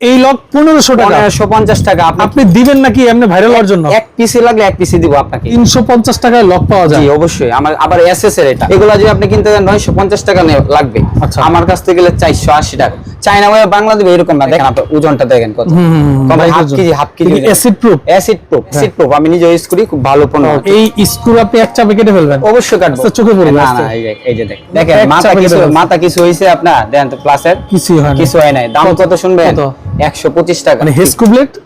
এই লক পনেরোশো টাকা। পনেরোশো পঞ্চাশ টাকা। আপনি দিবেন নাকি এমনি ভাইরাল হওয়ার জন্য? এক পিসে লাগলে এক পিসে দিব আপনাকে। তিনশো পঞ্চাশ টাকায় লক পাওয়া যায়। অবশ্যই। আমার আবার এস এর এটা। এগুলো যদি আপনি কিনতে যান নয়শো পঞ্চাশ টাকা লাগবে। আচ্ছা। আমার কাছ থেকে গেলে চারশো আশি টাকা। চাইনা ওয়ে বাংলা দেবে এরকম না। দেখেন। আপনার ওজনটা দেখেন কত। Half KG half KG acid proof acid proof acid proof আমি নিজে ইউজ করি খুব ভালো পণ্য। এই স্ক্রু আপনি এক চাপে কেটে ফেলবেন। অবশ্যই কাটবো। আচ্ছা, চোখে পড়বে, না না এই যে- দেখেন। দেখেন মাথা কিছু মাথা কিছু হইছে আপনার দেন তো প্লাসের কিছুই হয় না। কিছু হয় নাই। দাম কত? শুনবেন? কত? একশো পঁচিশ টাকা। মানে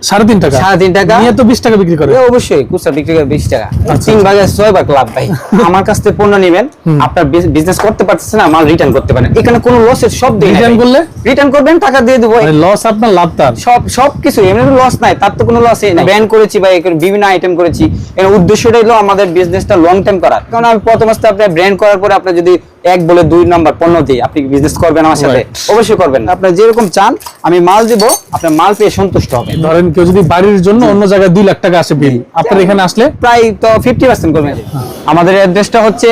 সাড়ে তিন টাকা। সাড়ে তিন টাকা। নিয়ে তো বিশ টাকা বিক্রি করে। অবশ্যই খুচরা বিক্রি করে বিশ টাকা। আচ্ছা, তিন ভাগে ভাগ লাভ ভাই। আমার কাছ থেকে পণ্য নেবেন। আপনার বিজনেস করতে পারতেছেন না মাল রিটার্ন করতে পারেন এখানে কোনো লসের শব্দ Return করলে? রিটার্ন করবেন টাকা দিয়ে দেবো। মানে লস আপনার লাভ তার। সব সব কিছু এমনি লস নাই তার তো কোনো লস নাই। ব্যান করেছি বা বিভিন্ন আইটেম করেছি এর উদ্দেশ্যটাই হলো আমাদের বিজনেসটা লং টাইম করার। কারণ আমি প্রথম অবস্থায় আপনি ব্র্যান্ড করার পরে আপনি যদি এক বলে দুই নাম্বার পণ্য দিই আপনি বিজনেস করবেন আমার সাথে? অবশ্যই করবেন আপনি যেরকম চান আমি মাল দিব আপনার মাল পেয়ে সন্তুষ্ট হবেন। ধরেন কেউ যদি বাড়ির জন্য অন্য জায়গায় দুই লাখ টাকা আসে বিল আপনার এখানে আসলে? প্রায় তো ফিফটি পার্সেন্ট করবেন আমাদের অ্যাড্রেসটা হচ্ছে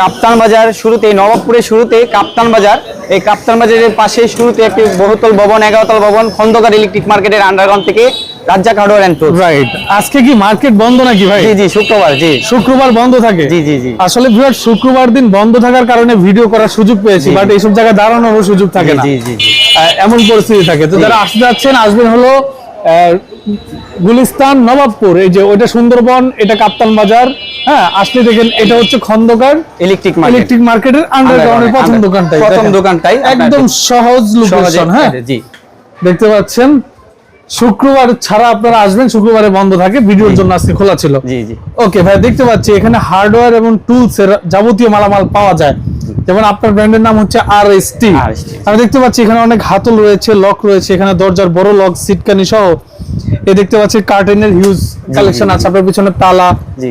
কাপ্তান বাজার শুরুতে নবাবপুরের শুরুতে কাপ্তান বাজার। এই কাপ্তান বাজারের পাশে শুরুতে একটি বহুতল ভবন এগারোতল ভবন খন্দকার ইলেকট্রিক মার্কেটের আন্ডারগ্রাউন্ড থেকে Razzak hardware and tools right আজকে কি মার্কেট বন্ধ নাকি ভাই? জি জি শুক্রবার জি। শুক্রবার বন্ধ থাকে? জি, জি, জি। আসলে ভিউয়ার শুক্রবার দিন বন্ধ থাকার কারণে ভিডিও করার সুযোগ পেয়েছি বাট এইসব জায়গায় দাঁড়ানোর সুযোগ থাকে না। জি জি এমন পরিস্থিতি থাকে। তো যারা আসতে যাচ্ছেন আসবেন হলো গুলিস্তান নবাবপুর এই যে ওইটা সুন্দরবন এটা কাপ্তান বাজার হ্যাঁ আসলে দেখেন এটা হচ্ছে খন্দকার ইলেকট্রিক মার্কেট ইলেকট্রিক মার্কেটের আন্ডারগ্রাউন্ডের প্রথম দোকানটাই প্রথম দোকানটাই একদম সহজ লোকেশন হ্যাঁ? জি। দেখতে পাচ্ছেন শুক্রবার ছাড়া আপনারা আসবেন শুক্রবারে বন্ধ থাকে ভিডিওর জন্য আজকে খোলা ছিল। জি জি। ওকে ভাই দেখতে পাচ্ছি এখানে হার্ডওয়্যার এবং টুলস এর যাবতীয় মালামাল পাওয়া যায়। যেমন আপনার ব্র্যান্ডের নাম হচ্ছে আর এস টি আমি দেখতে পাচ্ছি এখানে অনেক হাতল রয়েছে লক রয়েছে এখানে দরজার বড় লক সিটকানি সহ এ দেখতে পাচ্ছি কার্টেনের হিউজ কালেকশন আছে। আপনার পিছনে তালা জি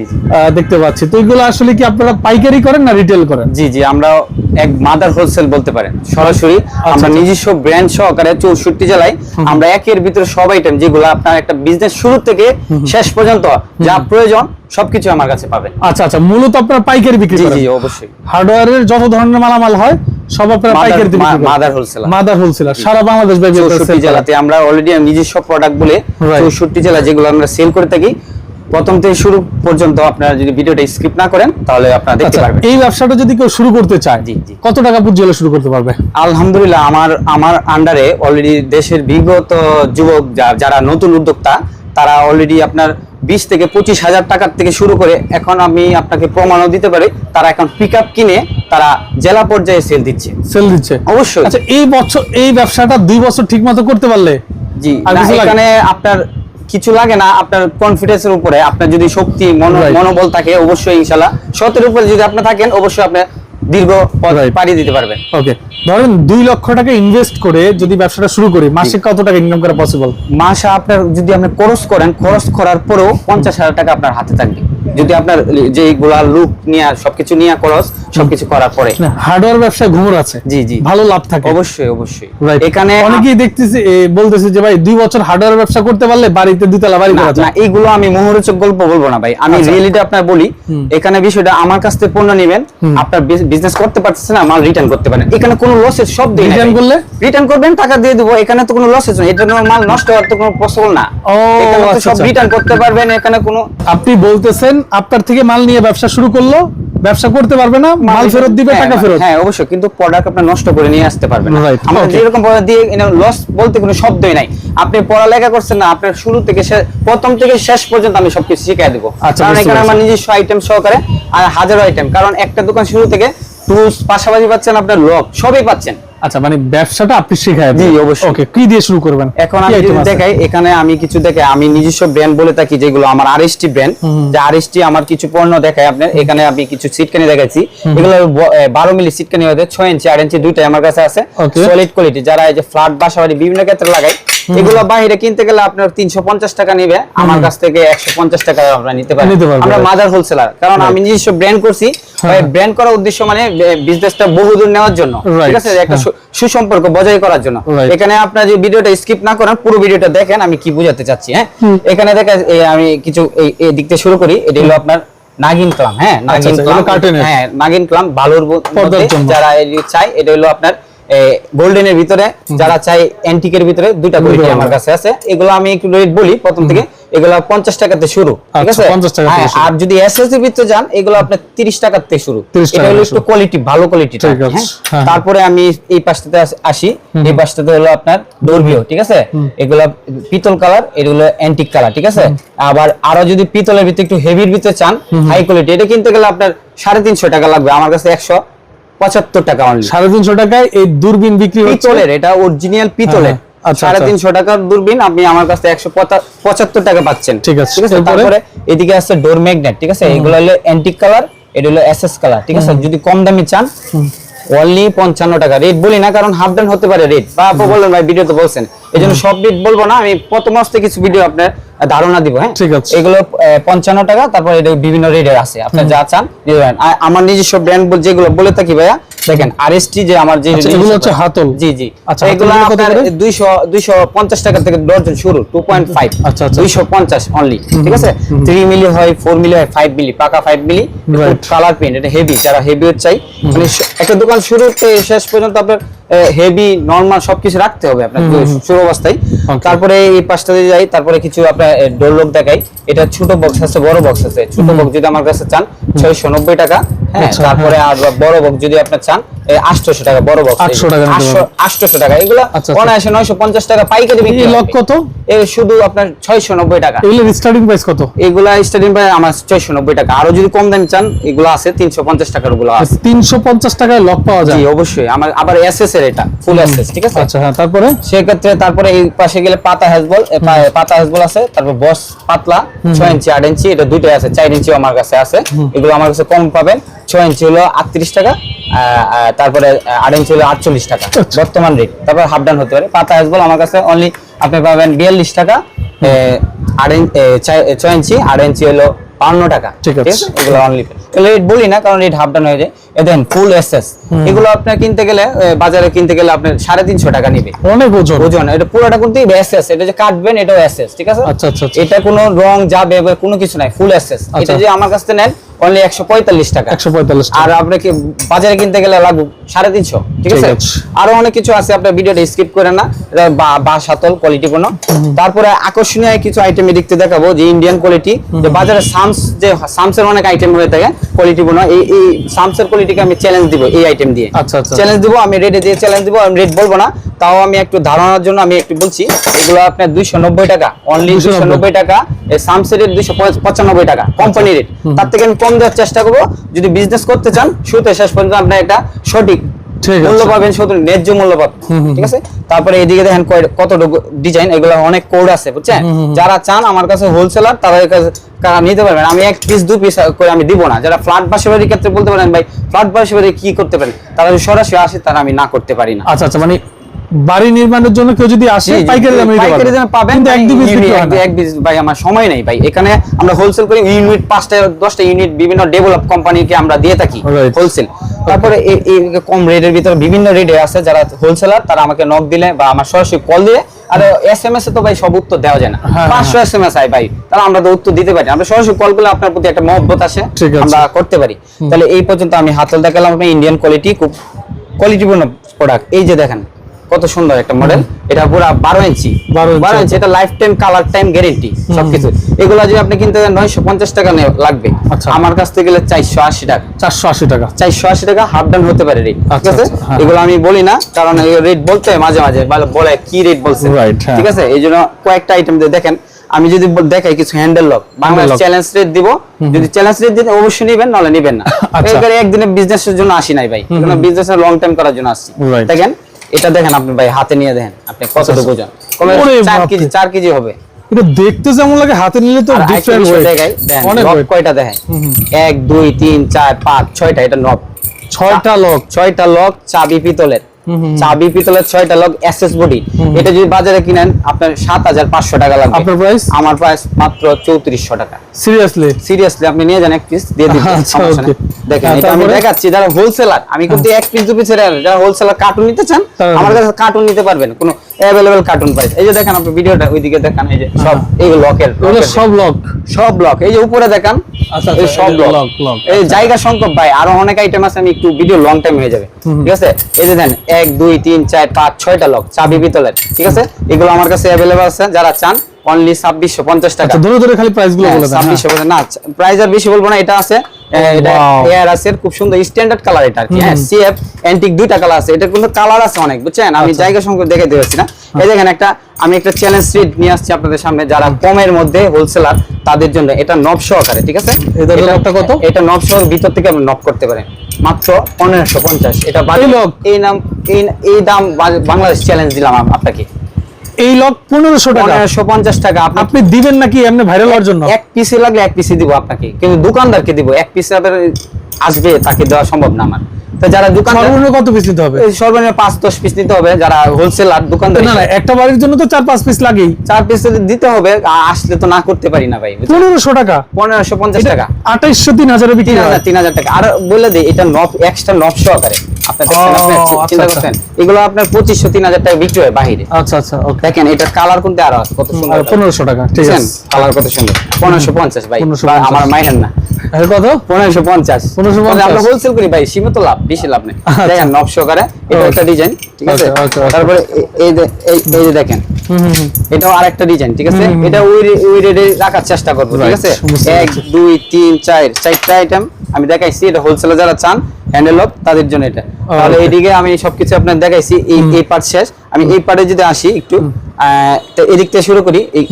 দেখতে পাচ্ছি। তো এগুলো আসলে কি আপনারা পাইকারি করেন না রিটেল করেন? জি জি আমরা এক মাদার হোলসেল বলতে পারেন। সরাসরি আমরা আচ্ছা। নিজস্ব ব্র্যান্ড সহকারে চৌষট্টি জেলায় আমরা একের ভিতরে সব আইটেম যেগুলো আপনার একটা বিজনেস শুরু থেকে শেষ পর্যন্ত যা প্রয়োজন সবকিছু আমার কাছে পাবেন। আচ্ছা আচ্ছা মূলত আপনারা পাইকারি বিক্রি জি করেন? জি অবশ্যই। হার্ডওয়্যারের যত ধরনের মালামাল হয় সব আপনারা পাইকারি বিক্রি মাদার হোলসেল মাদার হোলসেলার সারা বাংলাদেশ ব্যাপী আপনারা চৌষট্টি sell করেন। জেলাতে আমরা অলরেডি নিজস্ব প্রোডাক্ট বলে Right. চৌষট্টি জেলা যেগুলো আমরা সেল করে থাকি প্রথম থেকে শুরু পর্যন্ত আপনারা যদি ভিডিওটা স্কিপ না করেন তাহলে আপনারা দেখতে আচ্ছা, পারবেন। এই ব্যবসাটা যদি কেউ শুরু করতে চায় জি, জি। কত টাকা পুঁজি হলে শুরু করতে পারবে? আলহামদুলিল্লাহ আমার আমার আন্ডারে অলরেডি দেশের বিগত যুবক যারা নতুন উদ্যোক্তা তারা অলরেডি আপনার বিশ থেকে পঁচিশ হাজার টাকার থেকে শুরু করে এখন আমি আপনাকে প্রমাণও দিতে পারি তারা এখন পিক কিনে তারা জেলা পর্যায়ে সেল দিচ্ছে। সেল দিচ্ছে। অবশ্যই। আচ্ছা এই বছর এই ব্যবসাটা দুই বছর ঠিক মতো করতে পারলে? জি? এখানে আপনার কিছু লাগে না আপনার কনফিডেন্সের উপরে আপনার যদি শক্তি মনো- মনোবল থাকে অবশ্যই ইনশাল্লাহ। সতের উপরে যদি আপনি থাকেন অবশ্যই আপনি দীর্ঘ. পাড়ি দিতে পারবেন ওকে ধরেন দুই লক্ষ টাকা ইনভেস্ট করে যদি ব্যবসাটা শুরু করি মাসে কত টাকা ইনকাম করা পসিবল মাসে আপনার যদি আপনি খরচ করেন খরচ করার পরেও পঞ্চাশ হাজার টাকা আপনার হাতে থাকবে। যদি আপনার যে যেগুলা লুক নিয়ে সবকিছু নিয়ে খরচ সবকিছু করার পরে। হার্ডওয়্যার ব্যবসায় ঘুমর আছে। জি, জি। ভালো লাভ থাকে। অবশ্যই অবশ্যই। এখানে অনেকেই দেখতেছি বলতেছে যে ভাই দুই বছর হার্ডওয়্যার ব্যবসা করতে পারলে বাড়িতে দুতলা বাড়ি না, করা না যায় এইগুলো আমি মুহূর্তক গল্প বলব না ভাই। আমি আচ্ছা। রিয়েলিটি আপনার বলি। এখানে বিষয়টা আমার কাছ থেকে পণ্য নেবেন। আপনার বিজনেস করতে পারতেছেন না মাল রিটার্ন করতে পারেন এখানে কোনো লসের সব শব্দ Return করলে? রিটার্ন করবেন টাকা দিয়ে দেবো। এখানে তো কোনো লসের নয় এটা মাল নষ্ট হওয়ার তো কোনো পসিবল না। ও, এখানে আচ্ছা, সব আচ্ছা। রিটার্ন করতে পারবেন এখানে কোনো আপনি বলতেছেন আপনার থেকে মাল নিয়ে ব্যবসা শুরু করল ব্যবসা করতে পারবে না মাল ফেরত দিবে হ্যাঁ, টাকা ফেরত। হ্যাঁ অবশ্যই কিন্তু প্রোডাক্ট আপনি নষ্ট করে নিয়ে আসতে পারবেন না। আমরা. যেরকম প্রোডাক্ট দিয়ে লস বলতে কোনো শব্দই নাই। আপনি পড়ালেখা করছেন না আপনার শুরু থেকে প্রথম থেকে শেষ পর্যন্ত আমি সবকিছু শিখিয়ে দেবো। আচ্ছা, কারণ এখানে আমার। নিজস্ব আইটেম সহকারে আর হাজারো আইটেম কারণ একটা দোকান শুরু থেকে টুলস পাশাপাশি পাচ্ছেন আপনার লক সবই পাচ্ছেন। আচ্ছা মানে ব্যবসাটা আপনি শেখায় জি, অবশ্যই। ওকে কি দিয়ে শুরু করবেন? এখন আমি যদি দেখাই এখানে আমি কিছু দেখাই আমি নিজস্ব ব্র্যান্ড বলে থাকি যেগুলো আমার আরএসটি ব্র্যান্ড যে আরএসটি আমার কিছু পণ্য দেখাই আপনার এখানে আমি কিছু সিটকানি দেখাচ্ছি এগুলো ব- এ, বারো মিলি সিটকানি হতে ছয় ইঞ্চি 8 ইঞ্চি দুইটাই আমার কাছে আছে। সলিড কোয়ালিটি যারা এই যে ফ্ল্যাট বাসা বাড়ি বিভিন্ন ক্ষেত্রে লাগাই এগুলো বাইরে কিনতে গেলে আপনার তিনশো পঞ্চাশ টাকা নিবে আমার কাছ থেকে একশো পঞ্চাশ টাকা আপনারা নিতে পারেন আমরা মাদার হোলসেলার কারণ আমি নিজস্ব ব্র্যান্ড করছি ব্র্যান্ড করার উদ্দেশ্য মানে বিজনেসটা বহুদূর নেওয়ার জন্য ঠিক আছে? একটা হ্যাঁ। সুসম্পর্ক বজায় করার জন্য। এখানে আপনার যে ভিডিওটা স্কিপ না করেন পুরো ভিডিওটা দেখেন আমি কি বোঝাতে চাচ্ছি হ্যাঁ? এখানে দেখেন আমি কিছু এই দিক থেকে শুরু করি এটা হলো আপনার নাগিন ক্লাম হ্যাঁ? নাগিন আচ্ছা, ক্লাম। হ্যাঁ নাগিন ক্লাম ভালোর যারা এই চাই এটা হলো আপনার গোল্ডেনের ভিতরে যারা চাই অ্যান্টিকের ভিতরে দুইটা কোয়ালিটি আমার কাছে আছে। এগুলো আমি একটু রেট বলি প্রথম থেকে। এগুলো পঞ্চাশ টাকাতে শুরু ঠিক আচ্ছা, আছে? 50 টাকা থেকে হ্যাঁ, আর যদি এসএস এর ভিতরে যান এগুলো আপনার থেকে শুরু। এটা হলো একটু কোয়ালিটি ভালো কোয়ালিটি হ্যাঁ? হ্যাঁ। তারপরে আমি এই পাশটাতে আসি এই পাশটাতে হলো আপনার ডোরবিও ঠিক আছে? এগুলো পিতল কালার এগুলো অ্যান্টিক কালার ঠিক আছে? আবার আরও যদি পিতলের ভিতরে একটু হেভির ভিতরে চান হাই কোয়ালিটি এটা কিনতে গেলে আপনার সাড়ে তিনশো টাকা লাগবে আমার কাছে একশো। পঁচাত্তর টাকা সাড়ে তিনশো টাকায় এই দূরবীন বিক্রি পিতলের এটা অরিজিনাল পিতলের। হ্যাঁ, আচ্ছা, সাড়ে আচ্ছা। তিনশো টাকার দূরবীন আপনি আমার কাছে একশো পঁচাত্তর টাকা পাচ্ছেন। ঠিক আছে, ঠিক আছে? তারপরে এদিকে আছে ডোর ম্যাগনেট ঠিক আছে? এগুলো হলো অ্যান্টিক কালার এটা হলো এসএস কালার ঠিক আছে? যদি কম দামি চান অনলি পঞ্চান্ন টাকা। রেট বলি না কারণ হাফ ডান হতে পারে রেট বা বললেন ভাই ভিডিও তো বলছেন। এই জন্য সব রেট বলব না আমি প্রথম থেকে কিছু ভিডিও আপনার ধারণা দিব হ্যাঁ? ঠিক আছে। এগুলো পঞ্চান্ন টাকা তারপর এটা বিভিন্ন রেটের আছে। আপনার যা চান নিতে পারেন আর আমার নিজস্ব ব্র্যান্ড যেগুলো বলে থাকি ভাইয়া দেখেন আরএসটি যে আমার যে আচ্ছা, এগুলো হচ্ছে হাতল। জি জি। আচ্ছা, এগুলো আপনার করে? দুইশো দুইশো পঞ্চাশ টাকা থেকে ডজন শুরু টু পয়েন্ট ফাইভ আচ্ছা, আচ্ছা। দুইশো পঞ্চাশ অনলি ঠিক আছে? থ্রি মিলি হয় ফোর মিলি হয় ফাইভ মিলি পাকা ফাইভ মিলি কালার প্রিন্ট এটা হেভি যারা হেভি চাই মানে একটা দোকান শুরুতে শেষ পর্যন্ত আপনার হেভি নর্মাল সবকিছু রাখতে হবে আপনার শুরু অবস্থায়। তারপরে এই পাশটাতে যাই তারপরে কিছু আপনার ডোর লোক দেখাই। এটা ছোট বক্স আছে বড় বক্স আছে। ছোট বক্স যদি আমার কাছে চান ছয়শো নব্বই টাকা। হ্যাঁ আচ্ছা, তারপরে আর বড় বক্স যদি আপনার চান আটশোশো টাকা বড় বক্স 800 টাকা আটশোশো টাকা। এগুলো আচ্ছা, আচ্ছা। অনায়াসে নয়শো পঞ্চাশ টাকা পাইকারি বিক্রি লক কত? শুধু আপনার ছয়শো নব্বই টাকা। এগুলোর স্টার্টিং প্রাইস কত? এগুলা স্টার্টিং প্রাইস আমার ছয়শো নব্বই টাকা। আরও যদি কম দাম চান এগুলো আছে তিনশো পঞ্চাশ টাকারগুলো আছে। তিনশো পঞ্চাশ টাকায় লক পাওয়া যায়। অবশ্যই। আমার আবার এস এস এর এটা ফুল এসএস ঠিক আছে? আচ্ছা হ্যাঁ তারপরে? সেক্ষেত্রে তারপরে এই পাশে গেলে পাতা হেজবল পাতা হেজবল আছে তারপর বস পাতলা ছয় ইঞ্চি আট ইঞ্চি এটা দুইটাই আছে চার ইঞ্চি আমার কাছে আছে। এগুলো আমার কাছে কম পাবেন ছয় ইঞ্চি হলো আটত্রিশ টাকা তারপরে আট ইঞ্চি হলো আটচল্লিশ টাকা আচ্ছা। বর্তমান রেট তারপর হাফ ডান হতে পারে। পাতা হেজবল আমার কাছে অনলি আপনি পাবেন বিয়াল্লিশ টাকা আট ইঞ্চি ছয় ইঞ্চি আট ইঞ্চি হলো বান্ন টাকা ঠিক আছে। এগুলো অনলি রেট বলি না কারণ রেট হাফ ডান হয়ে যায়। দেন ফুল এসএস এগুলো আপনার কিনতে গেলে বাজারে কিনতে গেলে আপনার সাড়ে তিনশো টাকা নিবে। অনেক ওজন। ওজন এটা পুরোটা কিন্তু এসএস এটা যে কাটবেন এটাও এসএস ঠিক আছে? আচ্ছা, আচ্ছা, আচ্ছা। এটা কোনো রং যাবে কোনো কিছু নাই ফুল এসএস এটা আচ্ছা। যে আমার কাছ থেকে নেন অনলি একশো পঁয়তাল্লিশ টাকা। একশো পঁয়তাল্লিশ আর বাজারে কিনতে গেলে লাগবে সাড়ে তিনশো ঠিক আছে। আরও অনেক কিছু আছে আপনার ভিডিওটা স্কিপ করেন না। বা- সাতল কোয়ালিটি কোনো তারপরে আকর্ষণীয় কিছু আইটেম দেখতে দেখাবো যে ইন্ডিয়ান কোয়ালিটি যে বাজারে সামস যে সামসের অনেক আইটেম হয়ে থাকে কোয়ালিটি কোনো এই সামসের কোয়ালিটিকে আমি চ্যালেঞ্জ দিব এই আইটেম দিয়ে। আচ্ছা। চ্যালেঞ্জ দিব আমি রেটে দিয়ে চ্যালেঞ্জ দিব আমি রেট বলব না। তাও আমি একটু ধারণার জন্য আমি একটু বলছি এগুলো আপনার দুইশো নব্বই টাকা অনলি 290 দুইশো নব্বই টাকা রেট দুইশো পঁচানব্বই টাকা কোম্পানি রেট তার থেকে আমি কম দেওয়ার চেষ্টা করব। যদি বিজনেস করতে চান শুরুতে শেষ পর্যন্ত আপনার একটা সঠিক। মূল্য পাবেন শুধু ন্যায্য মূল্য পাবেন। ঠিক আছে? তারপরে এদিকে দেখেন কতটুকু ডিজাইন এগুলো অনেক কোড আছে বুঝছেন? যারা চান আমার কাছে হোলসেলার তাদের কাছে নিতে পারবেন। আমি এক পিস দু পিস করে আমি দিব না। যারা ফ্ল্যাট ক্ষেত্রে বলতে পারেন ভাই ফ্ল্যাট কি করতে পারেন তারা সরাসরি আসে তারা আমি না করতে পারি না। আচ্ছা আচ্ছা মানে বাড়ি নির্মাণের জন্য কেউ যদি আসে পাইকারি দামে পাইকারি পাবেন কিন্তু এক পিস পিস ভাই আমার সময় নেই ভাই। এখানে আমরা হোলসেল করি ইউনিট পাঁচটা দশটা ইউনিট বিভিন্ন ডেভেলপ কোম্পানিকে আমরা দিয়ে থাকি হোলসেল তারপরে কম রেটের ভিতরে বিভিন্ন রেটে আছে যারা হোলসেলার তারা আমাকে নক দিলে বা আমার সরাসরি কল দিলে। আর এস এম এস এ তো ভাই সব উত্তর দেওয়া যায় না। হ্যাঁ, পাঁচশো এস এম এস আয় ভাই। তাহলে আমরা তো উত্তর দিতে পারি আমরা সরাসরি কল করলে আপনার প্রতি একটা মহব্বত আসে। আছে। আমরা করতে পারি। তাহলে এই পর্যন্ত আমি হাতল দেখালাম। ইন্ডিয়ান কোয়ালিটি খুব কোয়ালিটিপূর্ণ প্রোডাক্ট এই যে দেখেন কত সুন্দর একটা মডেল এটা পুরো বারো ইঞ্চি। বারো ইঞ্চি। এটা lifetime colour time guarantee সবকিছু। এগুলো যদি আপনি কিনতে নয়শো পঞ্চাশ টাকা লাগবে। আচ্ছা। আমার কাছ থেকে গেলে চারশো আশি টাকা। চারশো আশি টাকা। চারশো আশি টাকা হাফ ডাউন হতে পারে রেট ঠিক আচ্ছা, আছে? আচ্ছা, হ্যাঁ। এগুলো আমি বলি না কারণ রেট বলতে হয় মাঝে মাঝে বলে- কি রেট বলছে। হ্যাঁ। ঠিক আছে? এই জন্য কয়েকটা আইটেম দেখেন। আমি যদি দেখাই কিছু handle lock Bangla challenge rate দিব। যদি চ্যালেঞ্জ রেট দিতে অবশ্যই নিবেন নাহলে নিবেন না। একদিনের বিজনেসের জন্য আসি নাই ভাই। এখানে বিজনেসের লং টাইম করার জন্য আসছি। দেখেন? এটা দেখেন আপনি ভাই হাতে নিয়ে দেখেন আপনি কতটুকু ওজন? কমে ওরে চার কেজি চার কেজি হবে। এটা দেখতে যেমন লাগে হাতে নিলে তো ডিফারেন্ট দেখাই, দেখেন, অনেক কয়টা দেখেন? এক দুই তিন চার পাঁচ ছয়টা এটা নব ছয়টা লক। ছয়টা লক চাবি পিতলের। চাবি পিতলের ছয়টা লক এসএস বডি এটা যদি বাজারে কিনেন আপনার সাত হাজার পাঁচশো টাকা লাগবে। আপনার প্রাইস আমার প্রাইস মাত্র চৌত্রিশশো টাকা। সিরিয়াসলি সিরিয়াসলি আপনি নিয়ে যান এক পিস দিয়ে দিন আচ্ছা, দেখেন হ্যাঁ, এটা আমি দেখাচ্ছি যারা হোলসেলার আমি কিন্তু এক পিস দু পিসের যারা হোলসেলার কার্টুন নিতে চান আমার কাছে কার্টুন নিতে পারবেন কোনো অ্যাভেলেবল কার্টুন প্রাইস এই যে দেখেন আপনি ভিডিওটা ওইদিকে দেখান এই যে সব এই লকের সব লক সব লক এই যে উপরে দেখান আচ্ছা, এই আচ্ছা, সব লক এই আচ্ছা। জায়গা সংকট ভাই আরও অনেক আইটেম আছে আমি একটু ভিডিও লং টাইম হয়ে যাবে ঠিক আছে? এই যে দেন এক দুই তিন চার পাঁচ ছয়টা লক চাবি পিতলের ঠিক আছে? এগুলো আমার কাছে অ্যাভেলেবল আছে যারা চান অনলি ছাব্বিশশো পঞ্চাশ টাকা। আচ্ছা ধরে ধরে খালি প্রাইসগুলো বলে দেন হ্যাঁ। ছাব্বিশশো না প্রাইস আর বেশি বলব না এটা আছে এটা এয়ার আছে খুব সুন্দর স্ট্যান্ডার্ড কালার এটা কি হ্যাঁ সিএফ অ্যান্টিক দুইটা কালার আছে এটা কিন্তু কালার আছে অনেক বুঝছেন? আমি আচ্ছা। জায়গা সংখ্যা দেখে দিয়েছি না। এই দেখেন একটা আমি একটা চ্যালেঞ্জ স্ট্রিট নিয়ে আসছি আপনাদের সামনে যারা কমের মধ্যে হোলসেলার তাদের জন্য এটা নব সহকারে ঠিক আছে? এটা- দামটা কত? এটা নব সহ ভিতর থেকে আপনি নব করতে পারেন মাত্র পনেরোশো পঞ্চাশ এটা বাড়ি- এই এই নাম এই দাম বাংলাদেশ চ্যালেঞ্জ দিলাম আপনাকে। এই লক পনেরোশো টাকা। পনেরোশো পঞ্চাশ টাকা। আপনি দিবেন নাকি এমনি ভাইরাল হওয়ার জন্য? এক পিসে লাগলে এক পিসে দিব আপনাকে। কিন্তু দোকানদারকে দিব। এক পিসে আসবে তাকে দেওয়া সম্ভব না আমার। তো যারা সর্বনিম্ন কত পিস নিতে হবে? সর্বনিম্ন পাঁচ দশ পিস নিতে হবে। যারা হোলসেলার দোকানদার না না একটা বাড়ির জন্য তো চার পাঁচ পিস লাগেই। চার পিস দিতে হবে আসলে তো না করতে পারি না ভাই পনেরোশো টাকা? পনেরোশো পঞ্চাশ টাকা। আঠাইশশো তিন হাজারে তিন হাজার তিন হাজার টাকা। আর বলে দিই এটা নব এক্সট্রা নব সহকারে। আচ্ছা, চিন্তা আচ্ছা। করছেন? এগুলো আপনার পঁচিশশো তিন হাজার টাকা বিক্রি হয় বাহিরে আচ্ছা আচ্ছা ওকে দেখেন এটার কালার কিন্তু আরও আছে? কত সুন্দর পনেরোশো টাকা ঠিক আছে। কালার কত সুন্দর? পনেরোশো পঞ্চাশ ভাই। আমার না। কত? পনেরোশো পঞ্চাশ। 1550 আমরা হোলসেল করি ভাই সীমিত লাভ বেশি লাভ নেই। আচ্ছা। দেখেন নকশ করে। এটা একটা ডিজাইন ঠিক আছে. তারপরে এই এই দেখেন। এটাও আরেকটা ডিজাইন ঠিক আছে। এটা ওই রে- ওই রেটে রাখার চেষ্টা করব ঠিক আছে? এক দুই তিন চার চারটা আইটেম আমি দেখাইছি এটা হোলসেলে যারা চান হ্যান্ডেল অফ তাদের জন্য এটা। তাহলে এদিকে আমি সবকিছু আপনার দেখাইছি এই এই পার্ট শেষ। আমি এই পার্টে যদি আসি একটু এদিক থেকে শুরু করি এই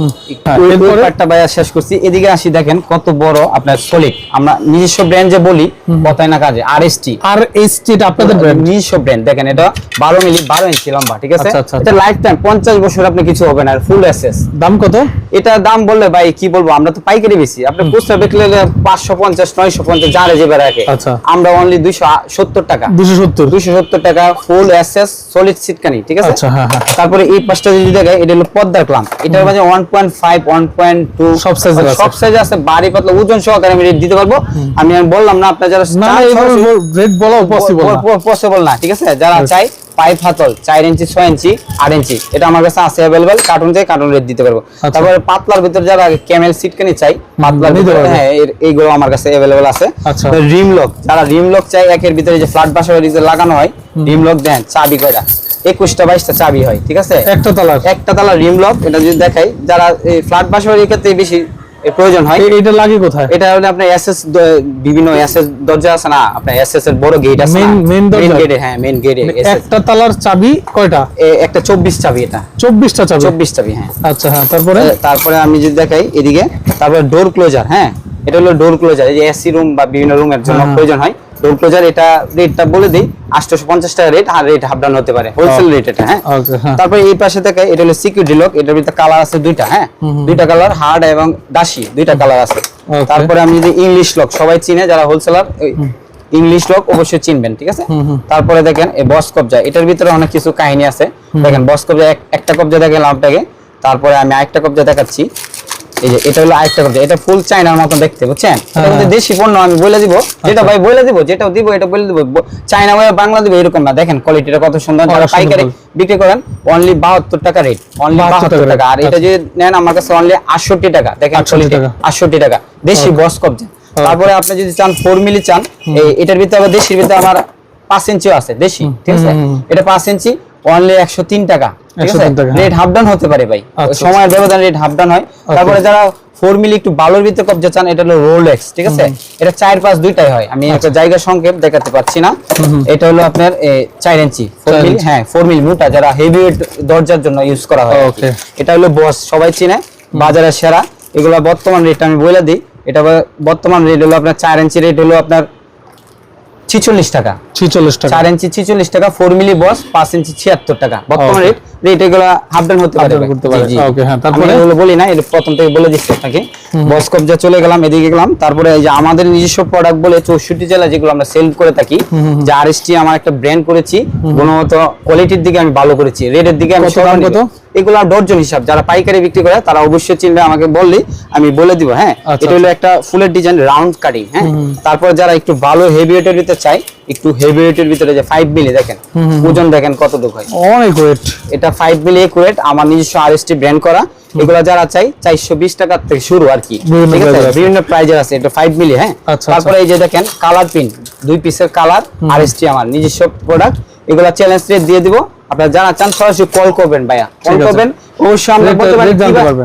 হ্যাঁ, পার্টটা শেষ করছি। এদিকে আসি দেখেন কত বড় আপনার সলিড আমরা নিজস্ব ব্র্যান্ড যে বলি কথায় না কাজে আর এস টি আর এই স্টেট আপনাদের নিজস্ব ব্র্যান্ড দেখেন এটা বারো মিলি বারো ইঞ্চি লম্বা ঠিক আছে? আচ্ছা, আচ্ছা, এটা লাইফ টাইম পঞ্চাশ বছর আপনি কিছু হবে না ফুল এসএস দাম কত? এটা দাম বললে ভাই কি বলব আমরা তো পাইকারি বেশি। আপনি খুচরা বিক্রি হলে পাঁচশো পঞ্চাশ নয়শো পঞ্চাশ যারে যেবে রাখে। আচ্ছা। আমরা অনলি দুইশো সত্তর টাকা। দুশো সত্তর? দুইশো সত্তর টাকা ফুল এসএস সলিড সিটকানি ঠিক আছে? আচ্ছা, হ্যাঁ, হ্যাঁ। তারপরে এই পাঁচটা যদি দেখে এটা হলো পদ্মার ক্লাম। এটার মাঝে one point five one point two সব size-এর সব সাইজ আছে বাড়ি পাতলা ওজন সহকারে আমি রেট দিতে পারব। আমি আমি বললাম না আপনার যারা রেট বলাও পসিবল না। পসিবল না ঠিক আছে? যারা চাই পাইপ হাতল চার ইঞ্চি ছয় ইঞ্চি আট ইঞ্চি। এটা আমার কাছে আছে অ্যাভেলেবেল কার্টুন থেকে কার্টুন রেট দিতে পারব। আচ্ছা। তারপরে পাতলার ভিতর যারা ক্যামেল সিটকানি চাই পাতলার ভিতরে হ্যাঁ এইগুলো আমার কাছে অ্যাভেলেবেল আছে। আচ্ছা। রিম লক যারা রিম লক চাই একের ভিতরে যে ফ্ল্যাট বাসা যে লাগানো হয় রিম লক দেন চাবি কয়টা? একুশটা বাইশটা চাবি হয় ঠিক আছে? একটা তালাক একটা তালা রিম লক এটা যদি দেখাই যারা এই ফ্ল্যাট বাসা ক্ষেত্রে বেশি এর প্রয়োজন হয়। এটা লাগে কোথায়? এটা হলে আপনার এসএস বিভিন্ন এসএস দরজা আছে না? আপনার এসএস এর বড় গেট আছে main দরজা? গেটে হ্যাঁ মেইন গেটে একটা তালার চাবি কয়টা? একটা 24 চাবি এটা। চব্বিশটা চাবি? 24 চাবি হ্যাঁ। আচ্ছা হ্যাঁ তারপরে? তারপরে আমি যদি দেখাই এদিকে তারপরে ডোর ক্লোজার হ্যাঁ? এটা হলো ডোর ক্লোজার এই যে এসি রুম বা বিভিন্ন রুমের জন্য হ্যাঁ। প্রয়োজন হয়। ডোর ক্লোজার এটা রেটটা বলে দেই 850 টাকা রেট আর রেট হতে পারে হোলসেল রেট এটা হ্যাঁ? হ্যাঁ। তারপরে এই পাশে থেকে এটা হলো সিকিউরিটি লক এটার ভিতরে কালার আছে দুইটা হ্যাঁ? দুইটা কালার হার্ড এবং দাসি দুইটা কালার আছে। তারপরে আমি যদি ইংলিশ লক সবাই চিনে যারা হোলসেলার ইংলিশ লক অবশ্যই চিনবেন ঠিক আছে? তারপরে দেখেন এই বস কবজা এটার ভিতরে অনেক কিছু কাহিনী আছে। দেখেন বস কবজা এক- একটা কবজা দেখেন আপনাকে তারপরে আমি আরেকটা কবজা দেখাচ্ছি। এই যে এটা হলো আরেকটা কবজা এটা ফুল মতন দেখতে বুঝছেন? এটা কিন্তু হ্যাঁ। দেশি পণ্য আমি বলে দিব। যেটা ভাই বলে দিব যেটা দিব এটা বলে দিব। চায়না ভাই বাংলা দিব এরকম না। দেখেন কোয়ালিটিটা কত সুন্দর। যারা পাইকারি বিক্রি করেন অনলি বাহাত্তর টাকা রেট অনলি 72 বাহাত্তর টাকা আর এটা আচ্ছা। যদি নেন আমার কাছে অনলি আটষট্টি টাকা। দেখেন 68 টাকা। আটষট্টি টাকা। দেশি বস কবজা। তারপরে আপনি যদি চান ফোর মিলি চান এটার ভিতরে আবার দেশির ভিতরে আমার পাঁচ ইঞ্চিও আছে দেশি ঠিক আছে। এটা পাঁচ ইঞ্চি। অনলি একশো তিন টাকা ঠিক আছে? 103। রেট হাফ ডাউন হতে পারে ভাই। আচ্ছা, সময়ের ব্যবধান রেট হাফ ডাউন হয়। তারপরে যারা ফোর মিলি একটু বালোর ভিতরে কবজা চান এটা হলো রোলেক্স ঠিক আছে? এটা চার পাঁচ দুইটাই হয়। আমি একটা জায়গা সংক্ষেপ দেখাতে পাচ্ছি না। এটা হলো আপনার চার ইঞ্চি। ফোর মিলি হ্যাঁ ফোর মিলি মোটা যারা হেভি দরজার জন্য ইউজ করা হয় এটা হলো বস সবাই চিনে? বাজারের সেরা। এগুলো বর্তমান রেট আমি বলে দিই। এটা বর্তমান রেট হলো আপনার চার ইঞ্চি রেট হলো আপনার ছিচল্লিশ টাকা। ছিচল্লিশ টাকা। চার ইঞ্চি ছিচল্লিশ টাকা ফোর মিলি বস পাঁচ ইঞ্চি ছিয়াত্তর টাকা। বর্তমান রেট এগুলো হাফ ডাউন হতে পারে। Half করতে পারে। জি, জি। হ্যাঁ, তারপরে? বলি না এটা প্রথম থেকে বলে দিচ্ছি আপনাকে। বস কবজা চলে গেলাম এদিকে গেলাম। তারপরে এই যে আমাদের নিজস্ব প্রোডাক্ট বলে চৌষট্টি জেলা যেগুলো আমরা সেল করে থাকি যে আর আমার একটা ব্র্যান্ড করেছি গুণগত কোয়ালিটির দিকে আমি ভালো করেছি। রেটের দিকে আমি কত? এগুলো ডর্জন হিসাব। যারা পাইকারি বিক্রি করে তারা অবশ্যই চিনবে আমাকে বললি আমি বলে দিব হ্যাঁ? আচ্ছা, এটা হলো একটা ফুলের ডিজাইন রাউন্ড কাটিং হ্যাঁ? তারপর যারা একটু ভালো হেভি ওয়েটের ভিতরে চাই একটু হেভি ওয়েটের ভিতরে যে ফাইভ মিলি দেখেন ওজন দেখেন কতটুকু হয়। অনেক ওয়েট এটা ফাইভ মিলি একুরেট আমার নিজস্ব আরএসটি ব্র্যান্ড করা। এগুলা যারা চাই চারশো বিশ টাকার থেকে শুরু আর কি। বিভিন্ন ঠিক আছে। বিভিন্ন প্রাইজের আছে এটা ফাইভ মিলি হ্যাঁ? আচ্ছা, তারপরে এই যে দেখেন কালার প্রিন্ট দুই পিসের কালার আরএসটি আমার নিজস্ব প্রোডাক্ট এগুলা চ্যালেঞ্জ রেট দিয়ে দিব আপনারা যারা চান সরাসরি কল করবেন ভাইয়া। কল করবেন অবশ্যই আমরা বলতে পারি।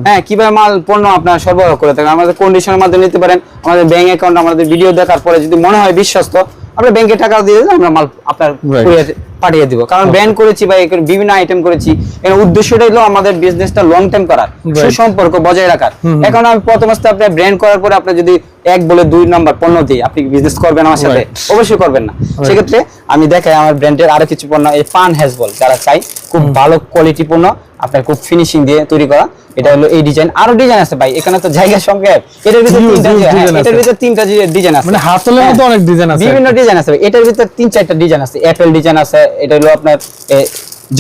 হ্যাঁ কীভাবে মাল পণ্য আপনার সরবরাহ করে থাকেন। আমাদের কন্ডিশনের মাধ্যমে নিতে পারেন। আমাদের ব্যাংক অ্যাকাউন্ট আমাদের ভিডিও দেখার পরে যদি মনে হয় বিশ্বস্ত আমরা ব্যাংকে টাকা দিয়ে দিলে আমরা মাল আপনার পাঠিয়ে দিব। কারণ ব্যান করেছি বা বিভিন্ন আইটেম করেছি। এর উদ্দেশ্যটা হলো আমাদের বিজনেসটা লং টাইম করার. সুসম্পর্ক বজায় রাখার। এখন আমি প্রথম অবস্থায় আপনি ব্র্যান্ড করার পরে আপনি যদি এক বলে দুই নাম্বার পণ্য দিয়ে আপনি বিজনেস করবেন আমার সাথে? অবশ্যই করবেন না। সেক্ষেত্রে আমি দেখাই আমার ব্র্যান্ডের আরও কিছু পণ্য এই পান হ্যাজবল যারা চাই খুব ভালো কোয়ালিটি পণ্য আপনার খুব ফিনিশিং দিয়ে তৈরি করা এটা হলো এই ডিজাইন আরও ডিজাইন আছে ভাই এখানে তো জায়গা সংক্ষেপ এটার ভিতরে তিনটা হ্যাঁ, এটার ভিতরে তিনটা ডিজাইন আছে। মানে হাতলের মতো হ্যাঁ। অনেক ডিজাইন আছে। বিভিন্ন ডিজাইন আছে এটার ভিতরে তিন চারটা ডিজাইন আছে। অ্যাপেল ডিজাইন আছে এটা হলো আপনার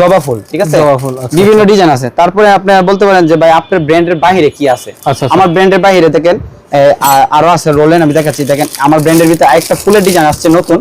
জবা ফুল ঠিক আছে? জবা ফুল, আচ্ছা, বিভিন্ন ডিজাইন আছে। তারপরে আপনি বলতে পারেন যে ভাই আপনার ব্র্যান্ডের বাইরে কি আছে? আচ্ছা, আচ্ছা। আমার ব্র্যান্ডের বাইরে দেখেন আরও আছে রোলেন আমি দেখাচ্ছি। দেখেন আমার ব্র্যান্ডের ভিতরে আরেকটা ফুলের ডিজাইন আসছে নতুন।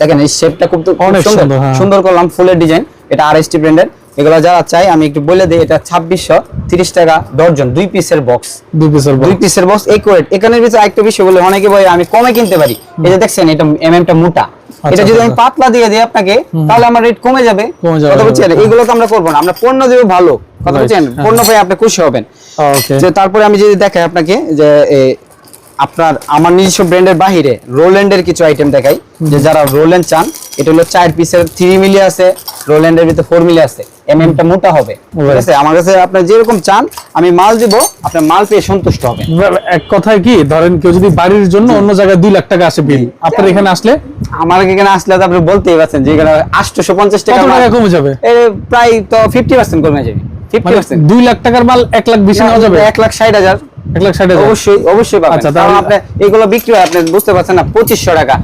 দেখেন এই শেপটা খুব অনেক সুন্দর। সুন্দর, হ্যাঁ। করলাম ফুলের ডিজাইন এটা আরএসটি ব্র্যান্ডের এগুলো যারা চাই আমি একটু বলে দিই এটা ছাব্বিশশো তিরিশ টাকা ডর্জন দুই পিসের বক্স দুই পিসের দুই পিসের বক্স একুরেট এখানের ভিতরে একটা বিষয় বলে অনেকে বলে আমি কমে কিনতে পারি। এই যে দেখছেন এটা এমএমটা মোটা। এটা যদি আমি আচ্ছা। পাতলা দিয়ে দিই আপনাকে তাহলে আমার রেট কমে যাবে কথা বুঝছেন হ্যাঁ। এগুলো তো আমরা করব না আমরা পণ্য দেবো ভালো কথা বুঝছেন হ্যাঁ। পণ্য পেয়ে আপনি খুশি হবেন যে তারপরে আমি যদি দেখাই আপনাকে যে আপনার আমার নিজস্ব ব্র্যান্ডের বাহিরে রোল্যান্ডের কিছু আইটেম দেখাই। যে যারা রোল্যান্ড চান এটা হলো চার পিসের থ্রি মিলি আছে রোল্যান্ডের ভিতরে ফোর মিলি আছে। এম এমটা মোটা হবে। ঠিক আছে? আমার কাছে আপনার যেরকম চান আমি মাল দিব মাল পেয়ে সন্তুষ্ট হবে। এক কথায় কি ধরেন কেউ যদি বাড়ির জন্য অন্য জায়গায় দুই লাখ টাকা আসে বিল আপনার এখানে আসলে? আমার এখানে আসলে তো আপনি বলতেই পারছেন যে এখানে আটশোশো পঞ্চাশ টাকা কমে যাবে? প্রায় তো ফিফটি পার্সেন্ট কমে যাবে। ফিফটি মানে পার্সেন্ট দুই লাখ টাকার মাল এক লাখ বিশ নেওয়া যাবে? এক লাখ ষাট হাজার। এক লাখ ষাট অবশ্যই অবশ্যই পাবেন। আচ্ছা, তাহলে- আপনি এগুলো বিক্রি হয় আপনি বুঝতে পারছেন না পঁচিশশো টাকা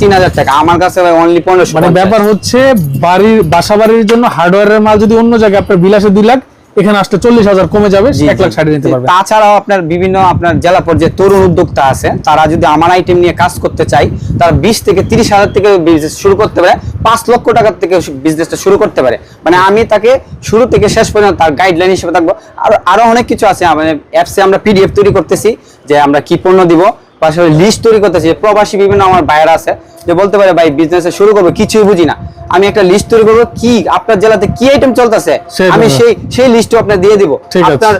তিন হাজার টাকা। আমার কাছে অনলি পনেরোশো মানে ব্যাপার হচ্ছে বাড়ির বাসা বাড়ির জন্য হার্ডওয়্যারের মাল যদি অন্য জায়গায় আপনার বিলাসে দুই লাখ এখানে আসলে চল্লিশ হাজার কমে যাবে এক লাখ ষাট নিতে পারবে। তাছাড়াও আপনার বিভিন্ন আপনার জেলা পর্যায়ে তরুণ উদ্যোক্তা আছে তারা যদি আমার আইটেম নিয়ে কাজ করতে চায় তারা বিশ থেকে তিরিশ হাজার থেকে বিজনেস শুরু করতে পারে পাঁচ লক্ষ টাকার থেকে বিজনেসটা শুরু করতে পারে। মানে আমি তাকে শুরু থেকে শেষ পর্যন্ত তার গাইডলাইন হিসেবে থাকব। আর আরও অনেক কিছু আছে মানে অ্যাপসে আমরা পিডিএফ তৈরি করতেছি যে আমরা কি পণ্য দিব পাশাপাশি লিস্ট তৈরি করতেছি প্রবাসী বিভিন্ন আমার বাইরে আছে যে বলতে পারে ভাই বিজনেস শুরু করব কিছুই বুঝি না। আমি একটা লিস্ট তৈরি করব কি আপনার জেলাতে কি আইটেম চলতেছে? আমি সেই সেই লিস্টও আপনার দিয়ে দিব। আপনার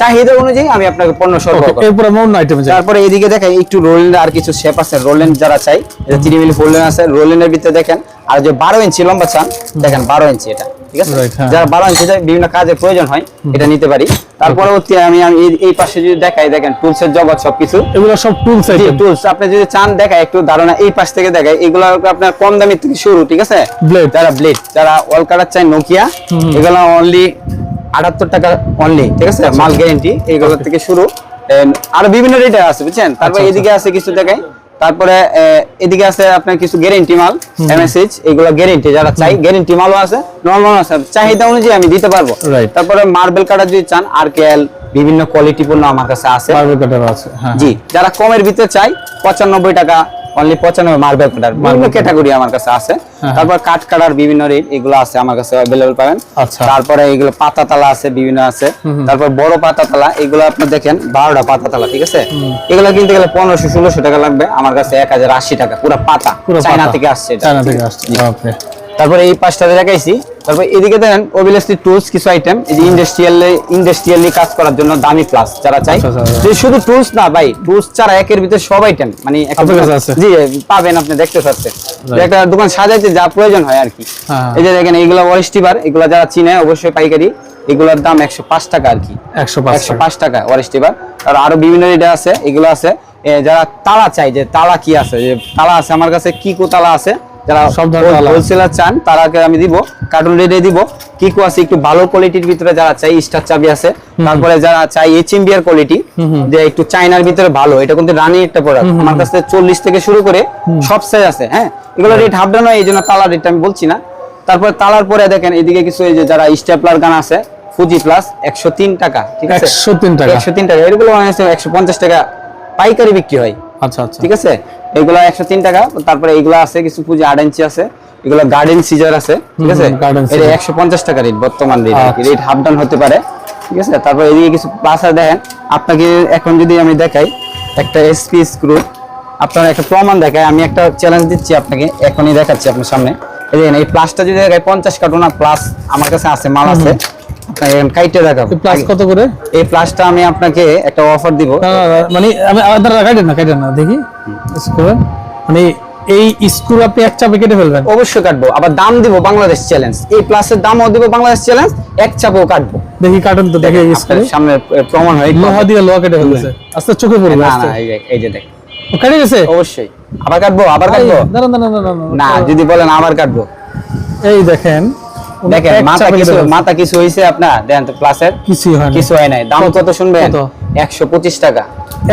চাহিদা অনুযায়ী আমি আপনাকে পণ্য সরবরাহ ওকে করব। এরপর অন্য আইটেমে তারপরে এদিকে দেখেন একটু রোলেন্ড আর কিছু শেপ আছে। রোলেন্ড যারা চাই এটা মিলি ফোল্ডেন আছে। রোলেন্ডের ভিতরে দেখেন আর যে বারো ইঞ্চি লম্বা চান দেখেন বারো ইঞ্চি এটা ঠিক আছে? হ্যাঁ। যারা বারো ইঞ্চি বিভিন্ন কাজে প্রয়োজন হয় এটা নিতে পারি। তার পরবর্তী আমি আমি এই- পাশে যদি দেখাই দেখেন টুলসের জগৎ সবকিছু। এগুলো সব টুলস টুলস আপনি যদি চান দেখায় একটু ধারণা এই পাশ থেকে দেখায় এগুলো আপনার কম দামি থেকে শুরু ঠিক আছে। যারা ব্লেড যারা ওয়াল কাটার চাই নোকিয়া এগুলো অনলি আটাত্তর টাকা অনলি ঠিক আছে? মাল গ্যারেন্টি এগুলো থেকে শুরু। আরও বিভিন্ন রেটে আছে বুঝছেন? তারপর আচ্ছা, এদিকে আছে কিছু দেখাই। তারপরে এদিকে আছে আপনার কিছু গ্যারেন্টি মাল এমএসএইচ এগুলো গ্যারেন্টি যারা চাই গ্যারেন্টি মালও আছে নরমাল আছে। চাহিদা অনুযায়ী আমি দিতে পারব. তারপরে মার্বেল কাটার যদি চান আর কেএল বিভিন্ন কোয়ালিটি পণ্য আমার কাছে আছে। বারবার কাটার আছে হ্যাঁ। জি যারা কমের ভিতরে চাই পঁচানব্বই টাকা অনলি পঁচানব্বই মার্বেল কাটার বিভিন্ন ক্যাটাগরি আমার কাছে আছে। হ্যাঁ। তারপর কাঠ কাটার বিভিন্ন রেট এগুলো আছে আমার কাছে অ্যাভেলেবল পাবেন। আচ্ছা। তারপরে এগুলো পাতা তালা আছে বিভিন্ন আছে। তারপর বড় পাতা তালা এগুলো আপনি দেখেন বারোটা পাতা তালা ঠিক আছে? এগুলো কিনতে গেলে পনেরোশো ষোলোশো টাকা লাগবে। আমার কাছে এক হাজার আশি টাকা পুরো পাতা। চায়না থেকে আসছে চায়না থেকে আসছে। তারপরে এই পাঁচটাতে দেখাইছি তারপর এদিকে দেখেন ওবিয়াসলি টুলস কিছু আইটেম এই যে ইন্ডাস্ট্রিয়াল ইন্ডাস্ট্রিয়ালি কাজ করার জন্য দামি প্লাস যারা চাই আচ্ছা, আচ্ছা, আচ্ছা। যে শুধু টুলস না ভাই টুলস ছাড়া একের ভিতরে সব আইটেম মানে? জি পাবেন আপনি দেখতে পাচ্ছেন। একটা দোকান সাজাইতে যা প্রয়োজন হয় আর কি। হ্যাঁ। এই যে দেখেন এইগুলো ওয়ারিস্টিবার এগুলো যারা চিনে অবশ্যই পাইকারি এগুলোর দাম একশো পাঁচ টাকা আর কি। একশো পাঁচ একশো পাঁচ টাকা ওয়ারিস্টিবার আর আরও বিভিন্ন রেটে আছে এগুলো আছে। যারা তালা চাই যে তালা কি আছে যে তালা আছে আমার কাছে কি কো তালা আছে যারা সব ধরনের হোলসেলার চান তারাকে আমি দিব। কার্টুন রেটে দিব। কিকো আছে একটু ভালো কোয়ালিটির ভিতরে যারা চাই স্টার চাবি আছে। তারপরে যারা চাই এইচএমবি এর কোয়ালিটি যে একটু চাইনার ভিতরে ভালো এটা কিন্তু রানি একটা প্রোডাক্ট আমার কাছে চল্লিশ থেকে শুরু করে সব সাইজ আছে হ্যাঁ? এগুলো রেট হাফ ডাউন হয় এই জন্য তালার রেটটা আমি বলছি না। তারপরে তালার পরে দেখেন এদিকে কিছু এই যে যারা স্টেপলার গান আছে ফুজি প্লাস একশো তিন টাকা ঠিক আছে? একশো তিন টাকা। একশো তিন টাকা। এগুলো একশো পঞ্চাশ টাকা পাইকারি বিক্রি হয়। আচ্ছা আচ্ছা। ঠিক আছে? এগুলো একশো তিন টাকা তারপরে এগুলো আছে কিছু পুঁজি আট ইঞ্চি আছে এগুলো গার্ডেন সিজার আছে ঠিক আছে? এটা একশো পঞ্চাশ টাকা রেট বর্তমান রেট। রেট হাফ ডাউন হতে পারে ঠিক আছে? তারপর এদিকে কিছু প্লাস দেখেন আপনাকে এখন যদি আমি দেখাই একটা এসপি স্ক্রু আপনার একটা প্রমাণ দেখায় আমি একটা চ্যালেঞ্জ দিচ্ছি আপনাকে এখনই দেখাচ্ছি আপনার সামনে। এই প্লাসটা যদি দেখায় পঞ্চাশ কার্টুন প্লাস আমার কাছে আছে মাল আছে। কাইটে দেখাবো। প্লাস কত করে? এই প্লাসটা আমি আপনাকে একটা অফার দিব। মানে আমি আলাদা কাটেন না কাটেন না দেখি। স্ক্রু মানে এই স্ক্রু আপনি এক চাপে কেটে ফেলবেন। অবশ্যই কাটবো। আবার দাম দিব বাংলাদেশ চ্যালেঞ্জ এই প্লাসের দামও দিব বাংলাদেশ চ্যালেঞ্জ এক চাপও কাটবো। দেখি কাটুন তো দেখে সামনে প্রমাণ হয়ে। লোহা দিয়ে লোহা কেটে ফেলতেছে। আস্তে চোখে পড়বে না না এই যে দেখ কেটে গেছে? অবশ্যই। আবার কাটবো আবার কাটবো। না যদি বলেন আবার কাটবো। এই দেখেন দেখেন মাথা কিছু মাথা কিছু হয়েছে আপনার তো প্লাসের কিছুই হয় কিছু হয় নাই। দাম কত? শুনবেন? কত? একশো পঁচিশ টাকা।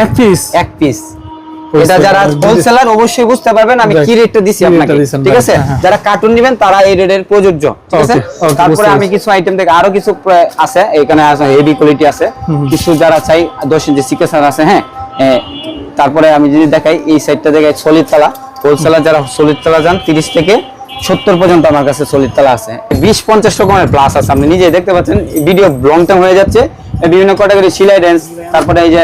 এক পিস এক পিস এটা যারা হোলসেলার অবশ্যই বুঝতে পারবেন আমি কি রেটটা দিছি আপনাকে ঠিক আছে? হ্যাঁ, হ্যাঁ। যারা কার্টুন নেবেন তারা এই রেটের প্রযোজ্য ঠিক আছে? তারপরে আমি কিছু আইটেম থেকে আরও কিছু আছে। এখানে আছে হেভি কোয়ালিটি আছে। কিছু যারা চাই দশ ইঞ্চি সিকেসার আছে হ্যাঁ? তারপরে আমি যদি দেখাই এই সাইডটা দেখাই সলিড তালা। হোলসেলার যারা সলিড তালা যান তিরিশ থেকে সত্তর পর্যন্ত আমার কাছে সলিড তালা আছে। বিশ পঞ্চাশ রকমের প্লাস আছে। আপনি নিজেই দেখতে পাচ্ছেন ভিডিও লং টার্ম হয়ে যাচ্ছে। বিভিন্ন ক্যাটাগরি সিলাই ড্যান্স তারপরে এই যে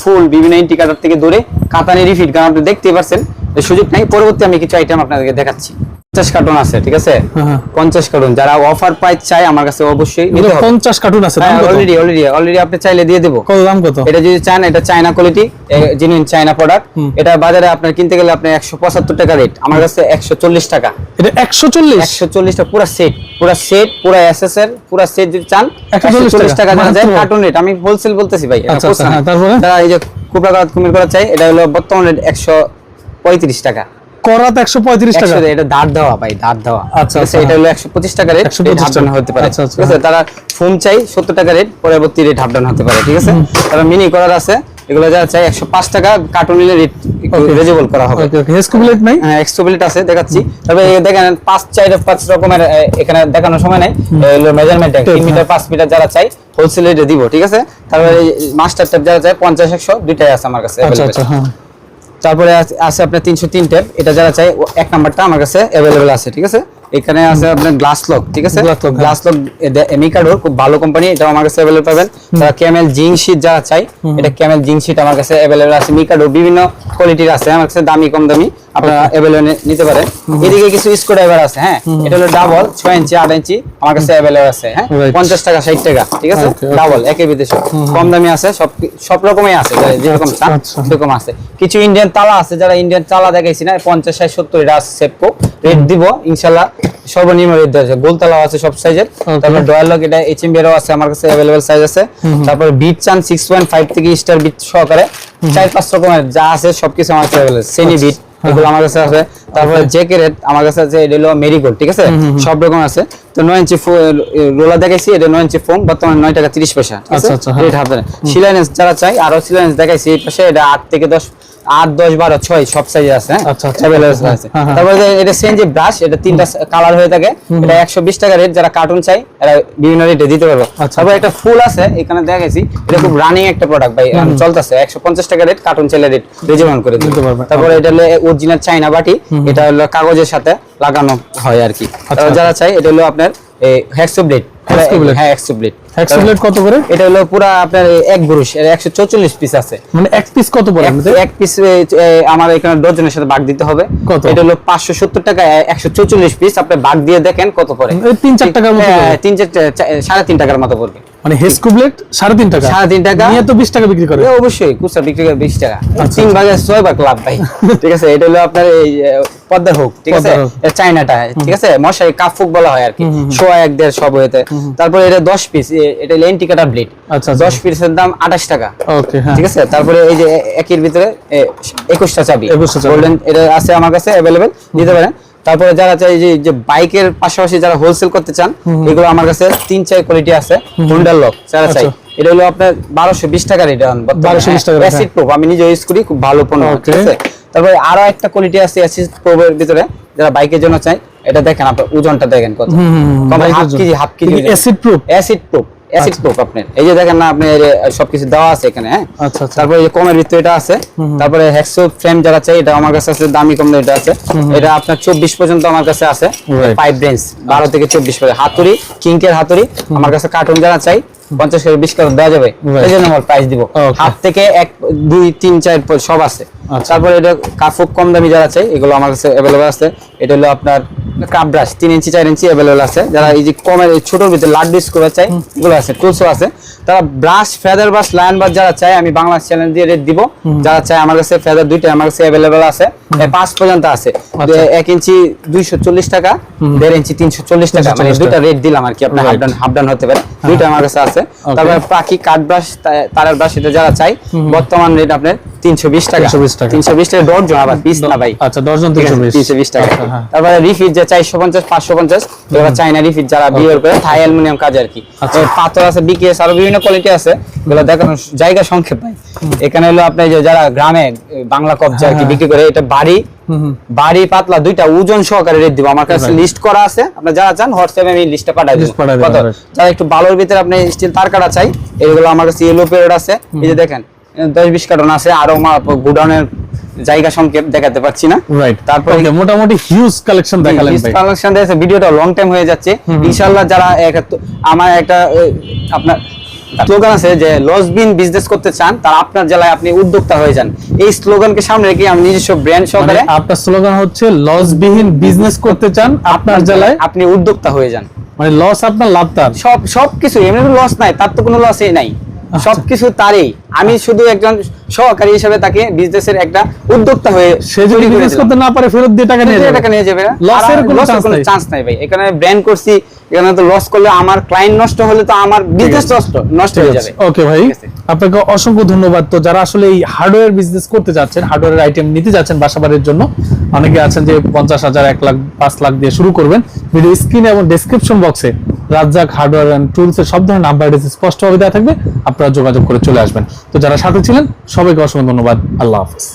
ফুল, বিভিন্ন ইন্ডিকেটর থেকে ধরে কাতানি রিফিট কারণ আপনি দেখতেই পারছেন। সুযোগ নেই, পরবর্তী আমি কিছু আইটেম আপনাদেরকে দেখাচ্ছি। পঞ্চাশ কার্টুন আছে ঠিক আছে? হ্যাঁ, হ্যাঁ। কার্টুন যারা অফার প্রাইস চাই আমার কাছে অবশ্যই নিতে হবে। পঞ্চাশ কার্টুন আছে অলরেডি অলরেডি অলরেডি আপনি চাইলে দিয়ে দেবো। কত দাম কত? এটা যদি চান এটা China quality genuine China product এটা বাজারে আপনার কিনতে গেলে টাকা রেট আমার কাছে একশো চল্লিশ টাকা। এটা পুরো সেট পুরো সেট পুরো এসএস এর পুরো সেট যদি চান 140 টাকা। যায়। কার্টুন রেট আমি হোলসেল বলতেছি ভাই আচ্ছা, আচ্ছা। হ্যাঁ, তারপরে? এই যে কুপড়া করা কুমির করা চাই এটা হলো বর্তমান রেট একশো পঁয়ত্রিশ টাকা। করাত একশো পঁয়ত্রিশ টাকা? 100 এটা দাঁত দেওয়া ভাই দাঁত দেওয়া। আচ্ছা, আচ্ছা, এটা হলো একশো পঁচিশ টাকা রেট 125 হাফ ডাউন হতে পারে। আচ্ছা, আচ্ছা, ঠিক আছে তারা চাই সত্তর টাকা রেট পরবর্তী রেট হাফ ডাউন হতে পারে ঠিক আছে? তারা মিনি করার আছে এগুলো যারা চাই একশো পাঁচ টাকা কার্টুন নিলে রেট. করা হবে। ওকে ওকে হেসকোবলেট নাই? হ্যাঁ আছে দেখাচ্ছি। তবে দেখেন পাঁচ চার পাঁচ রকমের এখানে দেখানোর সময় নাই। মেজারমেন্ট তিন হ্যাঁ। মিটার পাঁচ মিটার যারা চাই হোলসেল রেটে দিব ঠিক আছে? তারপরে মাস্টার টেপ যারা চাই পঞ্চাশ একশো দুইটাই আছে আমার কাছে আচ্ছা আচ্ছা হ্যাঁ। তারপরে আছে- আপনার তিনশো তিন ট্যাব এটা যারা চাই এক নাম্বারটা আমার কাছে অ্যাভেলেবেল আছে, ঠিক আছে? এখানে আছে আপনার গ্লাস লক ঠিক আছে। গ্লাস লক এমিকাডোর খুব ভালো কোম্পানি এটা আমার কাছে অ্যাভেলেবল পাবেন। তারা ক্যামেল জিং শীট যারা চাই এটা ক্যামেল জিং শীট আমার কাছে অ্যাভেলেবেল আছে। মিকাডোর বিভিন্ন কোয়ালিটির আছে আমার কাছে দামি কম দামি আপনারা অ্যাভেলেবেল নিতে পারেন। এদিকে কিছু স্ক্রু ড্রাইভার আছে হ্যাঁ? এটা হলো ডাবল ছয় ইঞ্চি আট ইঞ্চি আমার কাছে অ্যাভেলেবেল আছে হ্যাঁ. পঞ্চাশ টাকা ষাট টাকা ঠিক আছে. ডাবল একই বিদেশে। কম দামি আছে সব সব রকমই আছে যেরকম চান আচ্ছা। সেরকম আছে। কিছু ইন্ডিয়ান তালা আছে যারা ইন্ডিয়ান তালা দেখাইছি না পঞ্চাশ ষাট সত্তর এটা আছে সেপকো রেট দিব ইনশাল্লাহ সর্বনিম্ন রেট দেওয়া আছে। গোলতলা আছে সব সাইজের তারপর ডয়াল লক এটা এইচ এম আছে আমার কাছে অ্যাভেলেবেল সাইজ আছে। তারপর বিট চান সিক্স পয়েন্ট ফাইভ থেকে স্টার বিট সহকারে। চার পাঁচ রকমের যা আছে সবকিছু আমার কাছে অ্যাভেলেবেল সেনি বিট এগুলো আমার কাছে আছে। তারপরে রেট আমার কাছে আছে এটা হলো মেরিগোল্ড ঠিক আছে? সব রকম আছে। তো নয় ইঞ্চি রোলার দেখাইছি এটা নয় ইঞ্চি ফোম বর্তমানে নয় টাকা তিরিশ পয়সা আচ্ছা, আচ্ছা, হ্যাঁ। রেট হাফ যারা চাই আরও সিলাইনেস দেখাইছি এই পাশে এটা আট থেকে দশ আট দশ বারো ছয় সব সাইজে আছে হ্যাঁ? আচ্ছা, হ্যাঁ, আছে। তারপরে এটা সেনজি ব্রাশ এটা তিনটা কালার হয়ে থাকে এটা একশো বিশ টাকা রেট যারা কার্টুন চাই এরা বিভিন্ন রেটে দিতে পারব। তারপর একটা ফুল আছে এখানে দেখাইছি এটা খুব রানিং একটা প্রোডাক্ট ভাই চলতেছে একশো পঞ্চাশ টাকা রেট কার্টুন চাইলে রেট রেজিমেন্ট করে দিতে পারবে। তারপরে এটা অরিজিনাল চাইনা বাটি এটা হলো কাগজের সাথে লাগানো হয় আর কি আচ্ছা। যারা চাই এটা হলো আপনার হ্যাক্সো ব্লেড? হ্যাঁ হ্যাক্সো ব্লেড কত করে? এটা হলো পুরা আপনার এক ব্রুশ এর একশো চৌচল্লিশ পিস আছে। মানে এক পিস কত পড়ে এক- পিস আমার এখানে ডজনের সাথে ভাগ দিতে হবে। এটা হলো পাঁচশো সত্তর টাকা একশো চৌচল্লিশ পিস আপনি ভাগ দিয়ে দেখেন কত পড়ে। এই তিন চার টাকার মতো হ্যাঁ, তিন টাকার মতো পড়বে। মানে টাকা? টাকা। নিয়ে তো টাকা বিক্রি করে। অবশ্যই বিক্রি করে বিশ টাকা। আচ্ছা, তিন ভাগে ছয় ভাগ লাভ ভাই। ঠিক আছে এটা হলো আপনার এই পদ্মার হোক ঠিক আছে? হোক। ঠিক আছে? মশাই কাফুক বলা হয় আর কি। সোয়া এক দেড় সব হয়েতে তারপরে এটা দশ পিস এটা লেন্টি কাটার ব্লেড আচ্ছা, আচ্ছা। দশ পিসের দাম আঠাশ টাকা। ওকে হ্যাঁ। ঠিক আছে? তারপরে এই যে একের ভিতরে এ, একুশটা চাবি। 21টা চাবি। গোল্ডেন এটা আছে আমার কাছে অ্যাভেলেবেল দিতে পারেন। তারপরে যারা চাই যে যে বাইকের পাশাপাশি যারা হোলসেল করতে চান এগুলো আমার কাছে তিন চার কোয়ালিটি আছে হোন্ডার লক যারা চাই। আচ্ছা। এটা হলো আপনার বারোশো বিশ টাকা রেট 1220 টাকা অ্যাসিড প্রুফ আমি নিজে ইউজ করি খুব ভালো পণ্য। ঠিক আছে? তারপরে আরও একটা কোয়ালিটি আছে অ্যাসিড প্রুফের ভিতরে যারা বাইকের জন্য চাই এটা দেখেন আপনার ওজনটা দেখেন কত। Half KG half KG acid proof? Acid proof acid proof আপনার। এই যে দেখেন না আপনি সবকিছু দেওয়া আছে এখানে হ্যাঁ? আচ্ছা আচ্ছা। তারপরে এই যে কমের ভিতরে এটা আছে। তারপরে হ্যাক্সো ফ্রেম যারা চাই এটা আমার কাছে আছে দামি কম এটা আছে। এটা আপনার চব্বিশ পর্যন্ত আমার কাছে আছে. পাইপ রেঞ্জ বারো থেকে চব্বিশ পর্যন্ত। হাতুড়ি কিংকের হাতুড়ি আমার কাছে কার্টুন যারা চাই পঞ্চাশ করে বিশ করে দেওয়া যাবে. এই জন্য আমার প্রাইস দিব. হাত থেকে এক দুই তিন চার সব আছে। আচ্ছা। তারপরে এটা কাফুক কম দামি যারা চাই এগুলো আমার কাছে অ্যাভেলেবল আছে। এটা হলো আপনার কাপ ব্রাশ তিন ইঞ্চি চার ইঞ্চি অ্যাভেলেবল আছে। যারা এই যে কমের ছোটোর ভিতরে লাড্ডু স্ক্রু চাই এগুলো আছে টুলসও আছে। তারা brush feather brush lion brush যারা চাই আমি বাংলা চ্যানেল দিয়ে রেট দিব। যারা চাই আমার কাছে ফেদার দুইটা আমার কাছে অ্যাভেলেবল আছে। পাঁচ পর্যন্ত আছে। আচ্ছা। এক ইঞ্চি দুইশো চল্লিশ টাকা দেড় ইঞ্চি তিনশো চল্লিশ টাকা মানে দুইটা রেট দিলাম আর কি আপনার হাফ ডান হাফ ডান হতে পারে। দুইটা আমার কাছে আছে। তারপরে পাখি কাঠ ব্রাশ তারার ব্রাশ এটা যারা চাই বর্তমান রেট আপনার টাকা। 320 টাকা। তিনশো বিশ টাকা ডজন আবার পিস না ভাই আচ্ছা টাকা। আচ্ছা, হ্যাঁ। তারপরে রিফিট যে চাইনা যারা বিয়ে করে থাই অ্যালুমিনিয়াম কাজ আর কি। আচ্ছা। পাথর আছে বিকেএস আরও বিভিন্ন কোয়ালিটি আছে। এগুলো দেখানোর জায়গা সংক্ষেপ নাই। এখানে হলো আপনি যে যারা গ্রামে বাংলা কবজা আর কি হ্যাঁ, বিক্রি করে এটা বাড়ি। বাড়ি পাতলা দুইটা ওজন সহকারে রেট দিব। আমার কাছে লিস্ট করা আছে। আপনারা যারা চান হোয়াটসঅ্যাপে আমি লিস্টটা পাঠাই দিব. যারা একটু ভালোর ভিতরে আপনি স্টিল তার কাটা চাই এগুলো আমার কাছে ইয়েলো পিরিয়ড আছে। এই যে দেখেন দশ বিশ কার্টন আছে আরও গোডাউনের জায়গা সংক্ষেপ দেখাতে পারছি না। রাইট তারপরে- মোটামুটি হিউজ কালেকশন দেখালেন ভাই। কালেকশন দিয়েছে ভিডিওটা লং টাইম হয়ে যাচ্ছে। ইনশাআল্লাহ যারা আমার একটা আপনার স্লোগান আছে যে লস বিন বিজনেস করতে চান তারা আপনার জেলায় আপনি উদ্যোক্তা হয়ে যান। এই স্লোগানকে সামনে রেখে আমি নিজস্ব ব্র্যান্ড মানে সহকারে আপনার স্লোগান হচ্ছে লস বিহীন বিজনেস করতে চান আপনার জেলায়? আপনি উদ্যোক্তা হয়ে যান। মানে লস আপনার লাভ তার। সব সবকিছু এমনি লস নাই তার তো কোনো লসই নাই। আচ্ছা। সবকিছু তারই। আমি শুধু একজন সহকারী হিসেবে তাকে বিজনেসের একটা উদ্যোক্তা হয়ে সে যদি বিজনেস। করতে না পারে ফেরত দিয়ে টাকা নিয়ে যাবে টাকা নিয়ে যাবে লসের কোনো চান্স নাই। ভাই। এখানে ব্র্যান্ড করছি এখানে তো লস করলে আমার ক্লায়েন্ট নষ্ট হলে তো আমার বিজনেস নষ্ট নষ্ট হয়ে যাবে। ওকে ভাই আপনাকে অসংখ্য ধন্যবাদ। তো যারা আসলে এই হার্ডওয়্যার বিজনেস করতে যাচ্ছেন হার্ডওয়্যার আইটেম নিতে যাচ্ছেন বাসাবাড়ির জন্য অনেকে আছেন যে পঞ্চাশ হাজার এক লাখ পাঁচ লাখ দিয়ে শুরু করবেন। ভিডিও স্ক্রিনে এবং ডেসক্রিপশন বক্সে রাজ্জাক হার্ডওয়্যার অ্যান্ড টুলস এর সব ধরনের নাম্বার স্পষ্টভাবে দেওয়া থাকবে। আপনারা যোগাযোগ করে চলে আসবেন। তো যারা সাথে ছিলেন, সবাইকে অসংখ্য ধন্যবাদ। আল্লাহ হাফিজ।